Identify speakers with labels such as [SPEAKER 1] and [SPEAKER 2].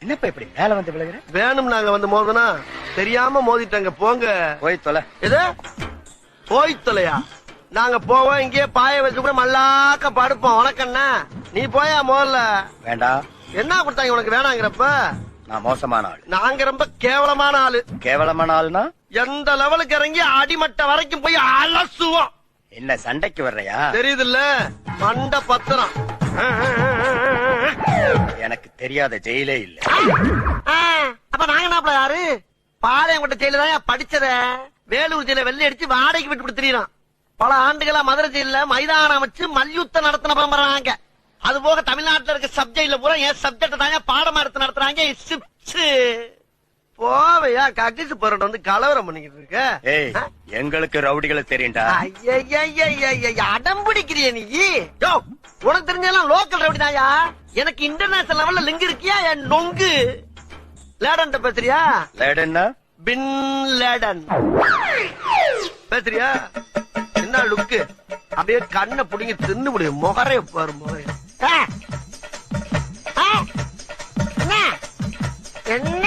[SPEAKER 1] என்னப்பா இப்படி மேல வந்து விழுகிற?
[SPEAKER 2] வேணும் நாங்க வந்து மோதனா? தெரியாம மோதிட்டாங்க போங்க.
[SPEAKER 1] போய் தொலை.
[SPEAKER 2] எது? போய் தொலையா? நாங்க போவோம் இங்கேயே பாய வச்சு கூட மல்லாக்க படுப்போம். உனக்கண்ணா நீ போயா முதல்ல
[SPEAKER 1] வேண்டாம்
[SPEAKER 2] என்ன கொடுத்தாங்க உனக்கு வேணாங்கிறப்ப?
[SPEAKER 1] நான் மோசமான ஆள்.
[SPEAKER 2] நாங்க ரொம்ப கேவலமான ஆளு.
[SPEAKER 1] கேவலமான ஆள்னா?
[SPEAKER 2] எந்த லெவலுக்கு இறங்கி அடிமட்ட வரைக்கும் போய் அலசுவோம்.
[SPEAKER 1] என்ன சண்டைக்கு வர்றையா?
[SPEAKER 2] தெரியுதுல்ல? மண்ட பத்திரம்.
[SPEAKER 1] எனக்கு தெரியாத ஜெயிலே இல்ல.
[SPEAKER 2] அப்ப நாங்க நாப்பல யாரு? பாளையங்கோட்டை ஜெயில தான் படிச்சத? வேலூர் ஜெயில வெள்ளை அடிச்சு வாடகைக்கு விட்டு கொடுத்துறான் பல ஆண்டுகளா மதுரை ஜெயில மைதானம் அமைச்சு மல்யுத்தம் நடத்தின பரம்பராங்க அது போக தமிழ்நாட்டுல இருக்க சப்ஜெக்ட்ல பூரா என் சப்ஜெக்ட் தாங்க பாடமா எடுத்து நடத்துறாங்க போவையா கக்கிசு போறட்ட வந்து கலவரம் பண்ணிக்கிட்டு இருக்க
[SPEAKER 1] ஏய்? எங்களுக்கு ரவுடிகளை தெரியும்டா
[SPEAKER 2] அடம் பிடிக்கிறிய நீ யோ உனக்கு தெரிஞ்செல்லாம் லோக்கல் ரவுடி தாயா எனக்கு இன்டர்நேஷனல் லெவல்ல லிங்க் இருக்கியா என் நொங்கு லேடன் பேசுறியா
[SPEAKER 1] லேடன்னா
[SPEAKER 2] பின் லேடன் பேசுறியா என்ன லுக்கு அப்படியே கண்ணை புடிங்கி தின்னு முடியும் முகரே பாரு முகரே என்ன என்ன